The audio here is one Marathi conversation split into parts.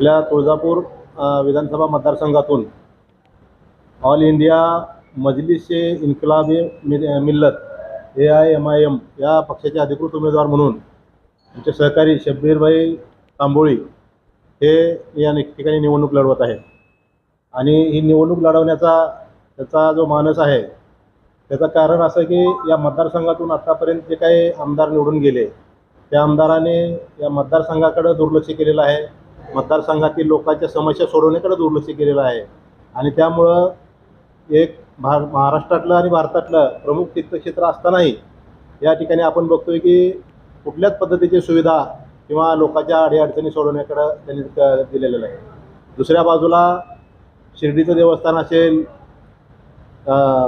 आपल्या तुळजापूर विधानसभा मतदारसंघातून all India Majlis Inquilabi Millat A I M I M या पक्षाचे अधिकृत उमेदवार म्हणून आमचे सहकारी शब्बीरभाई तांबोळी हे या ठिकाणी निवडणूक लढवत आहेत. आणि ही निवडणूक लढवण्याचा त्याचा जो मानस आहे त्याचं कारण असं की या मतदारसंघातून आत्तापर्यंत जे काही आमदार निवडून गेले त्या आमदाराने या मतदारसंघाकडं दुर्लक्ष केलेलं आहे. मतदारसंघातील लोकांच्या समस्या सोडवण्याकडे दुर्लक्ष केलेलं आहे. आणि त्यामुळं एक भा महाराष्ट्रातलं आणि भारतातलं प्रमुख तीर्थक्षेत्र असतानाही या ठिकाणी आपण बघतोय की कुठल्याच पद्धतीची सुविधा किंवा लोकांच्या अडीअडचणी सोडवण्याकडं त्यांनी दिलेलं नाही. दुसऱ्या बाजूला शिर्डीचं देवस्थान असेल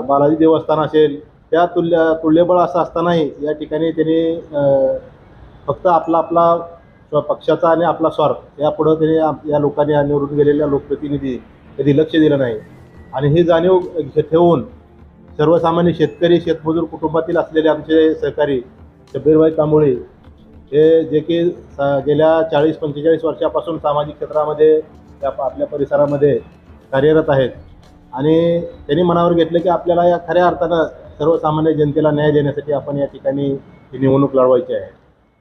बालाजी देवस्थान असेल त्या तुल्य तुल्यबळ असं असतानाही या ठिकाणी त्यांनी फक्त आपला आपला किंवा पक्षाचा आणि आपला स्वार्थ यापुढं त्यांनी या लोकांनी या निवडून गेलेल्या लोकप्रतिनिधी कधी लक्ष दिलं नाही. आणि ही जाणीव ठेवून सर्वसामान्य शेतकरी शेतमजूर कुटुंबातील असलेले आमचे सहकारी शबीरभाई कांबोळे हे जे की गेल्या चाळीस पंचेचाळीस वर्षापासून सामाजिक क्षेत्रामध्ये त्या आपल्या परिसरामध्ये कार्यरत आहेत. आणि त्यांनी मनावर घेतलं की आपल्याला या खऱ्या अर्थानं सर्वसामान्य जनतेला न्याय देण्यासाठी आपण या ठिकाणी ही निवडणूक लढवायची आहे.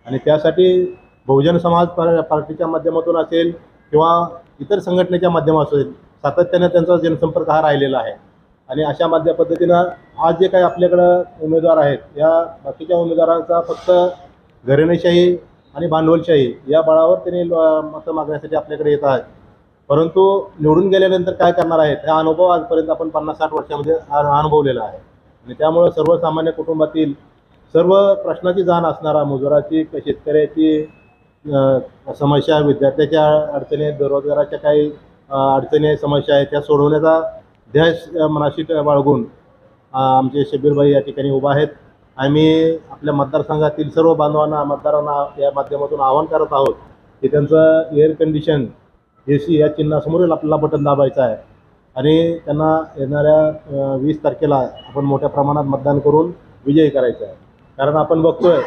आणि त्यासाठी बहुजन समाज पार्टीच्या माध्यमातून असेल किंवा इतर संघटनेच्या माध्यमातून असेल सातत्याने त्यांचा जनसंपर्क हा राहिलेला आहे. आणि अशा माध्य पद्धतीनं आज जे काही आपल्याकडं उमेदवार आहेत या बाकीच्या उमेदवारांचा फक्त घरेणेशाही आणि भांडवलशाही या बळावर त्यांनी मतं मागण्यासाठी आपल्याकडे येत आहेत. परंतु निवडून गेल्यानंतर काय करणार आहेत हा अनुभव आजपर्यंत आपण पन्नास साठ वर्षामध्ये अनुभवलेला आहे. आणि त्यामुळं सर्वसामान्य कुटुंबातील सर्व प्रश्नाची जाण असणारा मजुराची शेतकऱ्याची समस्या विद्यार्थ्याच्या अडचणी आहेत बेरोजगाराच्या काही अडचणी आहेत समस्या आहेत त्या सोडवण्याचा ध्यास मनाशी बाळगून आमचे शबीरभाई या ठिकाणी उभा आहेत. आम्ही आपल्या मतदारसंघातील सर्व बांधवांना मतदारांना या माध्यमातून आवाहन करत आहोत की त्यांचं एअर कंडिशन ए सी या चिन्हासमोरील आपल्याला बटन दाबायचं आहे. आणि त्यांना येणाऱ्या वीस तारखेला आपण मोठ्या प्रमाणात मतदान करून विजयी करायचं आहे. कारण आपण बघतोय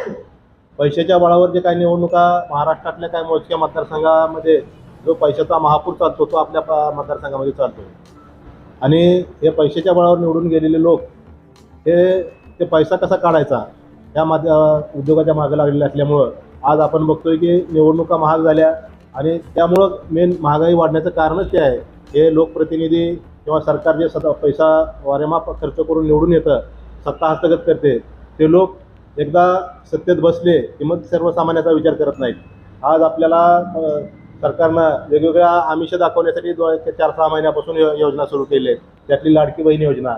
पैशाच्या बळावर जे काही निवडणुका महाराष्ट्रातल्या काही मोजक्या मतदारसंघामध्ये जो पैशाचा महापूर चालतो तो आपल्या प- मतदारसंघामध्ये चालतो. आणि हे पैशाच्या बळावर निवडून गेलेले लोक हे ते पैसा कसा काढायचा? या माध उद्योगाच्या मागे लागलेल्या असल्यामुळं आज आपण बघतोय की निवडणुका महाग झाल्या आणि त्यामुळं मेन महागाई वाढण्याचं कारणच ते आहे. हे लोकप्रतिनिधी किंवा सरकार जे सदा पैसा वारेमाप खर्च करून निवडून येतं सत्ता हस्तगत करते ते लोक एकदा सत्तेत बसले की मग सर्वसामान्याचा विचार करत नाहीत. आज आपल्याला सरकारनं वेगवेगळ्या आमिष दाखवण्यासाठी चार सहा महिन्यापासून योजना सुरू केली आहे त्यातली लाडकी बहीण योजना.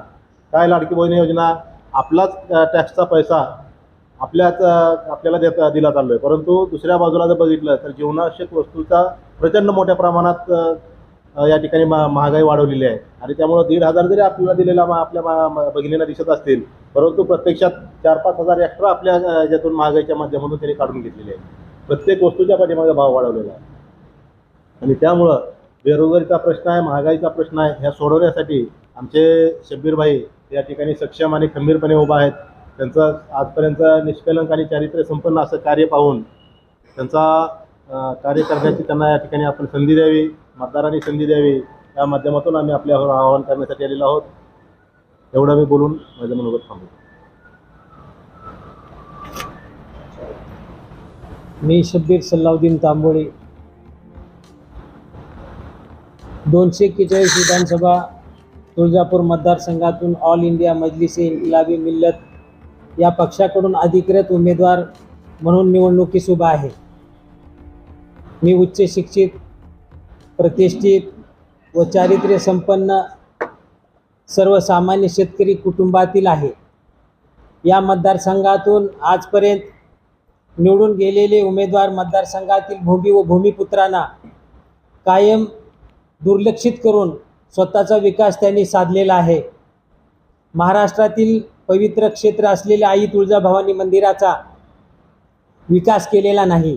काय लाडकी बहीण योजना? आपलाच टॅक्सचा पैसा आपल्याच आपल्याला देत दिला चाललो आहे परंतु दुसऱ्या बाजूला जर बघितलं तर जीवनावश्यक वस्तूचा प्रचंड मोठ्या प्रमाणात या ठिकाणी महागाई वाढवलेली आहे. आणि त्यामुळं दीड हजार जरी आपल्याला दिलेला आपल्या मा- भगिनींना दिसत असतील परंतु प्रत्यक्षात चार पाच हजार एक्स्ट्रा आपल्या याच्यातून महागाईच्या माध्यमातून त्यांनी काढून घेतलेले आहे प्रत्येक वस्तूच्या पाठीमागे भाव वाढवलेला आहे. आणि त्यामुळं बेरोजगारीचा प्रश्न आहे महागाईचा प्रश्न आहे ह्या सोडवण्यासाठी आमचे शब्बीरभाई या ठिकाणी सक्षम आणि खंबीरपणे उभा आहेत. त्यांचं आजपर्यंत निष्कलंक आणि चारित्र्य संपन्न असं कार्य पाहून त्यांचा कार्य करण्याची त्यांना या ठिकाणी आपण संधी द्यावी मतदारांनी संधी द्यावी या माध्यमातून आम्ही आपल्यावर आवाहन करण्यासाठी आलेलो आहोत. एवढं मी बोलून माझ्या मनोगत थांबतो मी शब्बीर सल्लाउद्दीन तांबोळे. दोनशे एक्केचाळीस विधानसभा तुळजापूर मतदारसंघातून ऑल इंडिया मजलिस इन्कलाबी मिल्लत या पक्षाकडून अधिकृत उमेदवार म्हणून निवडणुकीस उभा आहे. मी उच्च शिक्षित प्रतिष्ठित व चारित्र्य संपन्न सर्वसामान्य शेतकरी कुटुंबातील आहे. या मतदारसंघातून आजपर्यंत निवडून गेलेले उमेदवार मतदारसंघातील भूमी व भूमिपुत्रांना कायम दुर्लक्षित करून स्वतःचा विकास त्यांनी साधलेला आहे. महाराष्ट्रातील पवित्र क्षेत्र असलेल्या आई तुळजाभवानी मंदिराचा विकास केलेला नाही.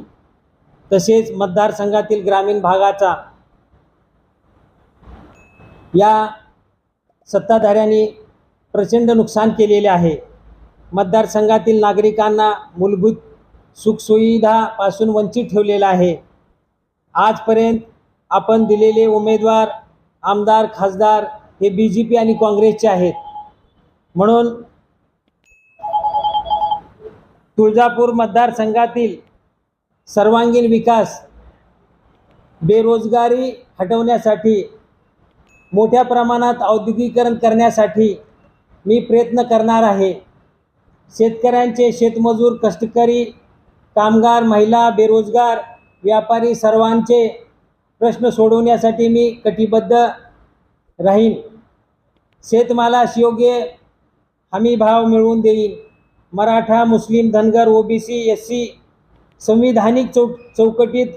तसेच मतदारसंघातील ग्रामीण भागाचा या सत्ताधाऱ्यांनी प्रचंड नुकसान केलेले आहे. मतदारसंघातील नागरिकांना मूलभूत सुखसुविधापासून वंचित ठेवलेलं आहे. आजपर्यंत आपण दिलेले उमेदवार आमदार खासदार हे बी जे पी आणि काँग्रेसचे आहेत. म्हणून तुळजापूर मतदारसंघातील सर्वांगीण विकास बेरोजगारी हटवण्यासाठी मोठ्या प्रमाणात औद्योगिकरण करण्यासाठी मी प्रयत्न करणार आहे. शेतकऱ्यांचे शेतमजूर कष्टकरी कामगार महिला बेरोजगार व्यापारी सर्वांचे प्रश्न सोडवण्यासाठी मी कटिबद्ध राहीन. शेतमालास योग्य हमी भाव मिळवून देईन. Maratha Muslim Dhangar OBC S C संविधानिक चौ चौकटीत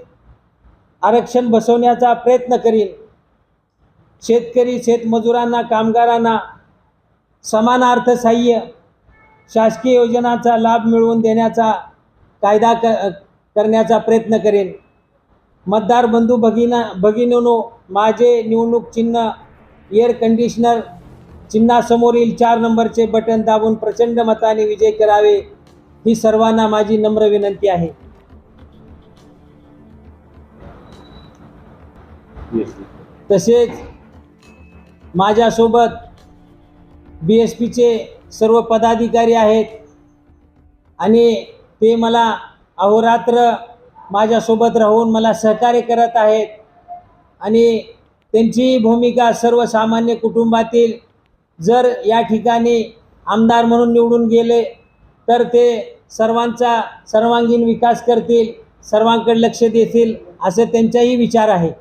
आरक्षण बसवण्याचा प्रयत्न करीन. शेतकरी शेतमजुरांना कामगारांना समान अर्थसहाय्य शासकीय योजनांचा लाभ मिळवून देण्याचा कायदा क करण्याचा प्रयत्न करेन. मतदार बंधू भगिना भगिनीनो माझे निवडणूक चिन्ह एअर कंडिशनर चिन्हासमोरील चार नंबरचे बटन दाबून प्रचंड मताने विजय करावे ही सर्वांना माझी नम्र विनंती आहे. तसेच माझ्यासोबत बी एस पीचे सर्व पदाधिकारी आहेत आणि ते मला अहोरात्र माझ्यासोबत राहून मला सहकार्य करत आहेत आणि त्यांची भूमिका सर्वसामान्य कुटुंबातील जर या ठिकाणी आमदार म्हणून निवडून गेले तर ते सर्वांचा सर्वांगीण विकास करतील सर्वांकडे लक्ष देतील असे त्यांचाही विचार आहे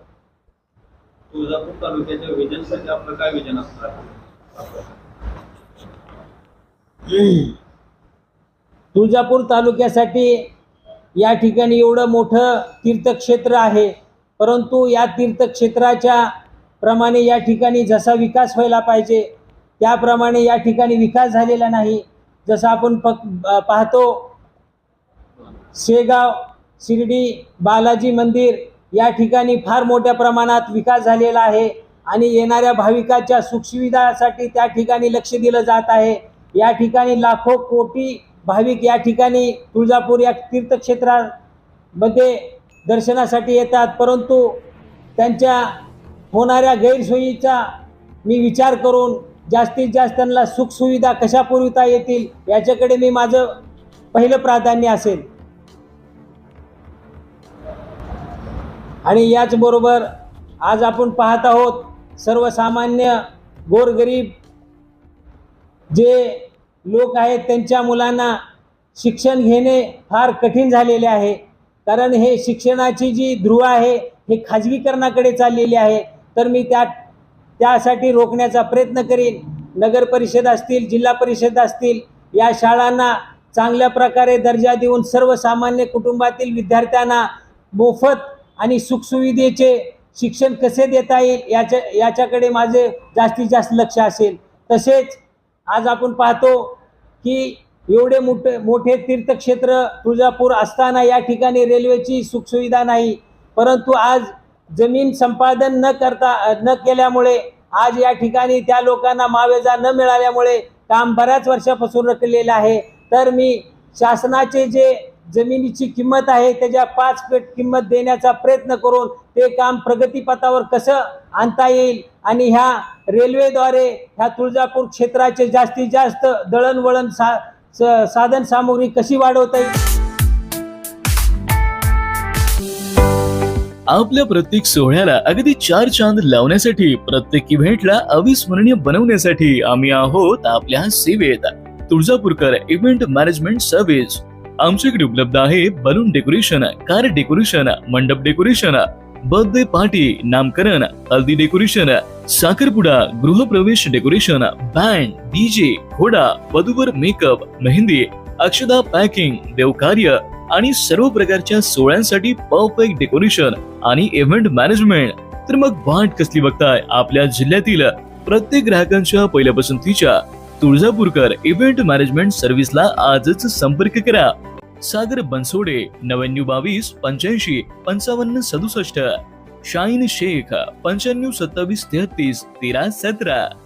तुळजापूर तालुक्याच्या विजनसाठी आपलं काय विजन असणार? तुळजापूर तालुक्यासाठी या ठिकाणी एवढं मोठं तीर्थक्षेत्र आहे. परंतु या तीर्थक्षेत्राच्या प्रमाणे या ठिकाणी जसा विकास व्हायला पाहिजे त्याप्रमाणे या ठिकाणी विकास झालेला नाही. जसं आपण पक पाहतो शेगाव शिर्डी बालाजी मंदिर या ठिकाणी फार मोठ्या प्रमाणात विकास झालेला आहे आणि येणाऱ्या भाविकाच्या सुखसुविधासाठी त्या ठिकाणी लक्ष दिलं जात आहे. या ठिकाणी लाखो कोटी भाविक या ठिकाणी तुळजापूर या तीर्थक्षेत्रामध्ये दर्शनासाठी येतात. परंतु त्यांच्या होणाऱ्या गैरसोयीचा मी विचार करून जास्तीत जास्त त्यांना सुखसुविधा कशा पुरविता येतील याच्याकडे मी माझं पहिलं प्राधान्य असेल. आणि याचबरोबर आज आपण पाहत आहोत सर्वसामान्य गोरगरीब जे लोक आहेत त्यांच्या मुलांना शिक्षण घेणे फार कठीण झालेले आहे. कारण हे शिक्षणाची जी ध्रुव आहे हे खाजगीकरणाकडे चाललेली आहे. तर मी त्या त्यासाठी रोखण्याचा प्रयत्न करीन. नगर परिषद असतील जिल्हा परिषद असतील या शाळांना चांगल्या प्रकारे दर्जा देऊन सर्वसामान्य कुटुंबातील विद्यार्थ्यांना मोफत आणि सुखसुविधेचे शिक्षण कसे देता येईल याच्या याच्याकडे माझे जास्तीत जास्त लक्ष असेल. तसेच आज आपण पाहतो की एवढे मोठे मोठे तीर्थक्षेत्र तुळजापूर असताना या ठिकाणी रेल्वेची सुखसुविधा नाही. परंतु आज जमीन संपादन न करता न केल्यामुळे आज या ठिकाणी त्या लोकांना मावेजा न मिळाल्यामुळे काम बऱ्याच वर्षापासून रखलेलं आहे. तर मी शासनाचे जे जमिनीची किंमत आहे त्याच्या पाच पट किंमत देण्याचा प्रयत्न करून ते काम प्रगतीपथावर कसं आणता येईल? आणि ह्या रेल्वेद्वारे ह्या तुळजापूर क्षेत्राचे जास्तीत जास्त दळणवळण सा साधन सामुग्री कशी वाढवता येईल? आपल्या प्रत्येक सोहळ्याला अगदी चार चांद लावण्यासाठी प्रत्येक इव्हेंटला अविस्मरणीय बनवण्यासाठी आम्ही आहोत आपल्या सेवेत. तुळजापूरकर इव्हेंट मॅनेजमेंट सर्व्हिस आमच्याकडे उपलब्ध आहे बलून डेकोरेशन कार डेकोरेशन मंडप डेकोरेशन बर्थडे पार्टी नामकरण हल्दी डेकोरेशन साखरपुडा गृहप्रवेश डेकोरेशन बँड डीजे घोडा वधूवर मेकअप मेहंदी अक्षदा पॅकिंग देवकार्य आणि सर्व प्रकारच्या सोहळ्यांसाठी परफेक्ट डेकोरेशन आणि इव्हेंट मॅनेजमेंट तर मग वाट कसली बघताय आपल्या जिल्ह्यातील प्रत्येक ग्राहकांच्या पहिल्या पसंतीच्या तुळजापूरकर इव्हेंट मॅनेजमेंट सर्व्हिसला आजच संपर्क करा. सागर बनसोडे नव्याण्णव बावीस पंच्याऐंशी पंचावन्न सदुसष्ट. शाईन शेख पंच्याण्णव सत्तावीस तेहतीस तेरा सतरा.